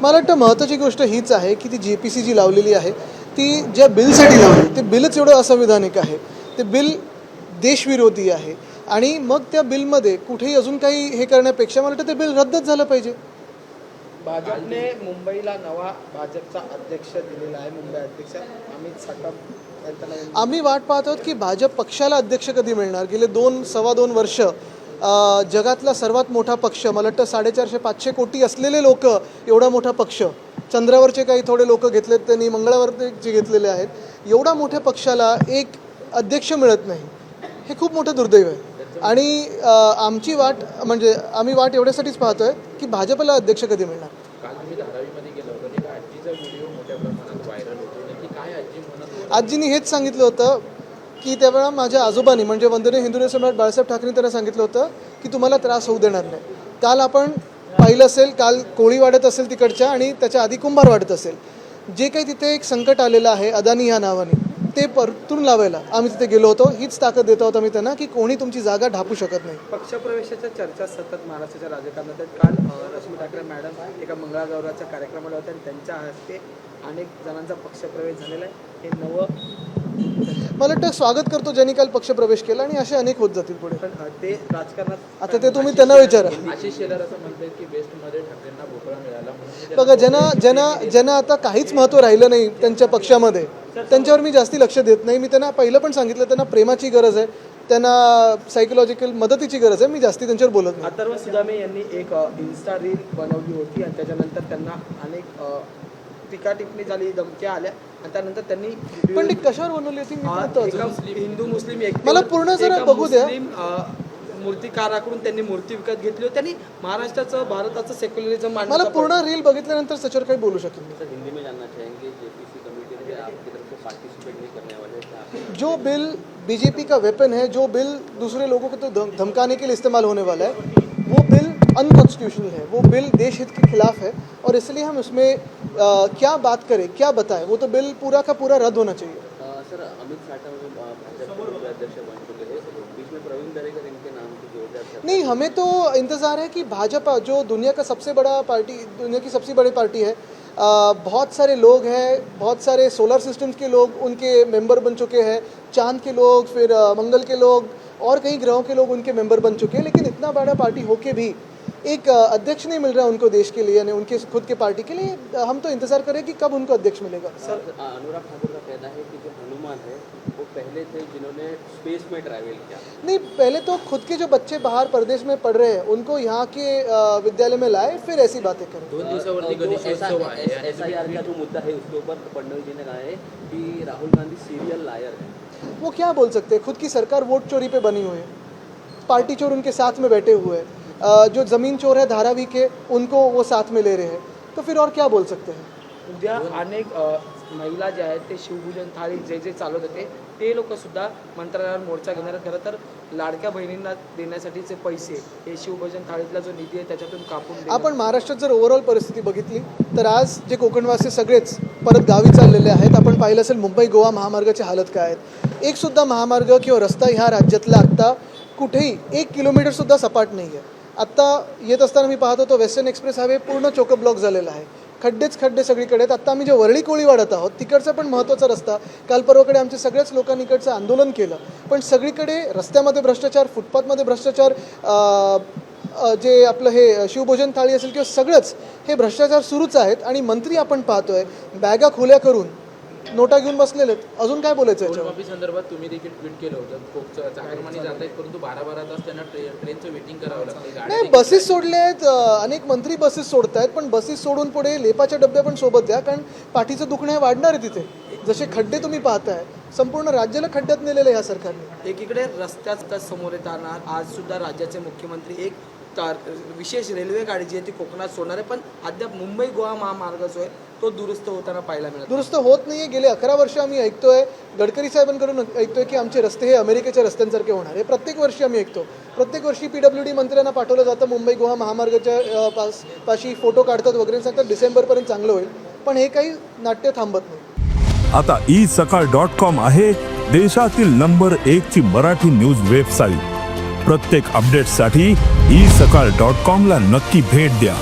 मला वाटतं महत्त्वाची गोष्ट हीच आहे की ती जे पी सी जी लावलेली आहे ती ज्या बिलसाठी लावली ते बिलच एवढं असंविधानिक आहे. ते बिल देशविरोधी आहे. आणि मग त्या बिलमध्ये कुठेही अजून काही हे करण्यापेक्षा मला वाटतं ते बिल रद्दच झालं पाहिजे. भाजपने मुंबईला नवा भाजपचा अध्यक्ष दिलेला आहे मुंबई अध्यक्ष अमित साटम आम्ही वाट पाहत आहोत की भाजप पक्षाला अध्यक्ष कधी मिळणार? गेले दोन सव्वा दोन वर्ष जगातला सर्वात मोठा पक्ष मला वाटतं साडेचारशे पाचशे कोटी असलेले लोक एवढा मोठा पक्ष. चंद्रावरचे काही थोडे लोक घेतलेत त्यांनी मंगळावरचे घेतलेले आहेत. एवढा मोठ्या पक्षाला एक अध्यक्ष मिळत नाही. हे खूप मोठं दुर्दैव आहे. आणि आमची वाट म्हणजे आम्ही वाट एवढ्यासाठीच पाहतोय की भाजपला अध्यक्ष कधी मिळणार? होती? आजीनी हेच सांगितलं होतं की त्यावेळा माझ्या आजोबांनी म्हणजे वंदनीय हिंदुने सम्राट बाळासाहेब ठाकरे त्यांना सांगितलं होतं की तुम्हाला त्रास होऊ देणार नाही. काल आपण पाहिलं असेल काल कोळी वाढत असेल तिकडच्या आणि त्याच्या आधी कुंभार वाढत असेल. जे काही तिथे एक संकट आलेलं आहे अदानी ह्या नावाने ते परतून लावायला आम्ही तिथे गेलो होतो. हीच ताकद देत आहोत आम्ही त्यांना की कोणी तुमची जागा ढापू शकत नाही. पक्षप्रवेशाच्या चर्चा सतत महाराष्ट्राच्या राजकारणात आहेत. काल रश्मी ठाकरे मॅडम एका मंगळागौराच्या कार्यक्रमाला होत्या आणि त्यांच्या हस्ते अनेक जणांचा पक्षप्रवेश झालेला आहे. हे नवं मला वाटतं स्वागत करतो ज्यांनी काल पक्षप्रवेश केला आणि असे अनेक होत जातील पुढे. पण ते राजकारणात आता ते तुम्ही त्यांना विचारा. आशिष शेलार असं म्हणतात की वेस्टमध्ये ठाकरेंना भोपळा मिळाला म्हणून ते बघा ज्यांना ज्यांना ज्यांना आता काहीच महत्त्व राहिलं नाही त्यांच्या पक्षामध्ये त्यांच्यावर मी जास्ती लक्ष देत नाही. मी त्यांना पहिलं पण सांगितलं त्यांना प्रेमाची गरज आहे त्यांना सायकोलॉजिकल मदतीची गरज आहे मी जास्ती त्यांच्यावर बोलत नाही. अथर्व सुदामे यांनी एक इन्स्टा रील बनवली होती आणि त्याच्यानंतर त्यांना अनेक टीका टिप्पणी झाली धमक्या आल्या आणि त्यानंतर त्यांनी पण ती कशावर बनवली होती? मी हिंदू मुस्लिम एकतेवर- मला पूर्ण जरा एका बघू द्या. मुस्लिम, अ, मूर्तिकाराकडून त्यांनी मूर्ती विकत घेतली होती त्यांनी महाराष्ट्राचं भारताचं सेक्युलरिझम मला पूर्ण रील बघितल्यानंतर त्याच्यावर काही बोलू शकेल मी. सर हिंदी में जानना चाहेंगे जेपीसी कमेटी में आपकी तरफ से पार्टिसिपेट नहीं करने वाले क्या जो बिल बीजेपी का वेपन है जो बिल दूसरे लोगों को तो धम- धमकाने के लिए इस्तेमाल होने वाला है वो बिल अनकॉन्स्टिट्यूशनल है वो बिल देश हित के खिलाफ है और इसलिए हम उसमें क्या बात करें? क्या बताएँ? वो तो बिल पूरा का पूरा रद्द होना चाहिए। सर अमित चर्चा नहीं हमें तो इंतज़ार है कि भाजपा जो दुनिया का सबसे बड़ा पार्टी दुनिया की सबसे बड़ी पार्टी है अ, बहुत सारे लोग हैं बहुत सारे सोलर सिस्टम्स के लोग उनके मेंबर बन चुके हैं चाँद के लोग फिर मंगल के लोग और कई ग्रहों के लोग उनके मेंबर बन चुके हैं लेकिन इतना बड़ा पार्टी होके भी एक अध्यक्ष नहीं मिल रहा उनको देश के लिए यानी उनके खुद के पार्टी के लिए हम तो इंतज़ार करें कि कब उनको अध्यक्ष मिलेगा। सर अनुराग ठाकुर का कहना है कि जो हनुमान है वो पहले थे जिन्होंने स्पेस में ट्रैवल किया। नहीं पहले तो खुद के जो बच्चे बाहर प्रदेश में पढ़ रहे हैं उनको यहाँ के विद्यालय में लाए फिर ऐसी बातें करें। जो का जो मुद्दा है उसके ऊपर फडणवीस जी ने कहा है कि राहुल गांधी सीरियल लायर है। वो क्या बोल सकते हैं? खुद की सरकार वोट चोरी पे बनी हुई है। पार्टी चोर उनके साथ में बैठे हुए हैं। जो ज़मीन चोर है धारावी के उनको वो साथ में ले रहे हैं तो फिर और क्या बोल सकते हैं उद्या अनेक महिला जे आहेत ते शिवभोजन थाळी जे जे चालवत होते ते लोक सुद्धा मंत्रालयावर मोर्चा घेणार. खरं तर लाडक्या बहिणींना देण्यासाठीचे पैसे हे शिवभोजन थाळीतला जो निधी आहे त्याच्यातून कापून. आपण महाराष्ट्रात जर ओव्हरऑल परिस्थिती बघितली तर आज जे कोकणवासी सगळेच परत गावी चाललेले आहेत आपण पाहिलं असेल मुंबई गोवा महामार्गाची हालत काय आहेत एक सुद्धा महामार्ग किंवा रस्ता ह्या राज्यातला आत्ता कुठेही एक किलोमीटरसुद्धा सपाट नाही आहे आत्ता येत असताना मी पाहत होतो वेस्टर्न एक्सप्रेस हायवे पूर्ण चोकअप ब्लॉक झालेला आहे. खड्डेच खड्डे सगळीकडे. आहेत आत्ता आम्ही जे वरळी कोळी वाढत आहोत तिकडचा पण महत्त्वाचा रस्ता. काल परवाकडे आमच्या सगळ्याच लोकांनी इकडचं आंदोलन केलं. पण सगळीकडे रस्त्यामध्ये भ्रष्टाचार फुटपाथमध्ये भ्रष्टाचार जे आपलं हे शिवभोजन थाळी असेल किंवा सगळंच हे भ्रष्टाचार सुरूच आहेत आणि मंत्री आपण पाहतोय बॅगा खुल्या करून नोटा घेऊन बसलेले आहेत. अजून काय बोलायचं याच्यावर? संदर्भात तुम्ही देखील ट्विट केलं होतं. चाकरमानी जात आहेत परंतु बारा बारा तास त्यांना ट्रे ट्रेनचं वेटिंग करावं लागतं. नाही बसेस सोडले आहेत. अनेक मंत्री बसेस सोडत आहेत पण बसेस सोडून पुढे लेपाच्या डब्या पण सोबत द्या कारण पाठीचं दुखणं हे वाढणार आहे तिथे. जसे खड्डे तुम्ही पाहताय संपूर्ण राज्याला खड्ड्यात नेलेलं आहे ह्या सरकारने. एकीकडे रस्त्याचा समोर येताना आज सुद्धा राज्याचे मुख्यमंत्री एक तार विशेष रेल्वे गाडी जी आहे ती कोकणात सोडणार आहे पण अद्याप मुंबई गोवा महामार्ग जो आहे तो दुरुस्त होताना पाहायला मिळत दुरुस्त होत नाहीये. गेले अकरा वर्ष आम्ही ऐकतोय. गडकरी साहेबांकडून ऐकतोय की आमचे रस्ते हे अमेरिकेच्या रस्त्यांसारखे होणार. हे प्रत्येक वर्षी आम्ही ऐकतो. प्रत्येक वर्षी पी डब्ल्यू डी मंत्र्यांना पाठवलं जातं. मुंबई गोवा महामार्गाच्या पास पाशी फोटो काढतात वगैरे सांगतात डिसेंबरपर्यंत चांगलं होईल. पण हे काही नाट्य थांबत नाही. आता ई सकाळ डॉट कॉम आहे. देशातील नंबर एक ची मराठी न्यूज वेबसाईट. प्रत्येक अपडेटसाठी ई सकाळ डॉट कॉम ला नक्की भेट द्या.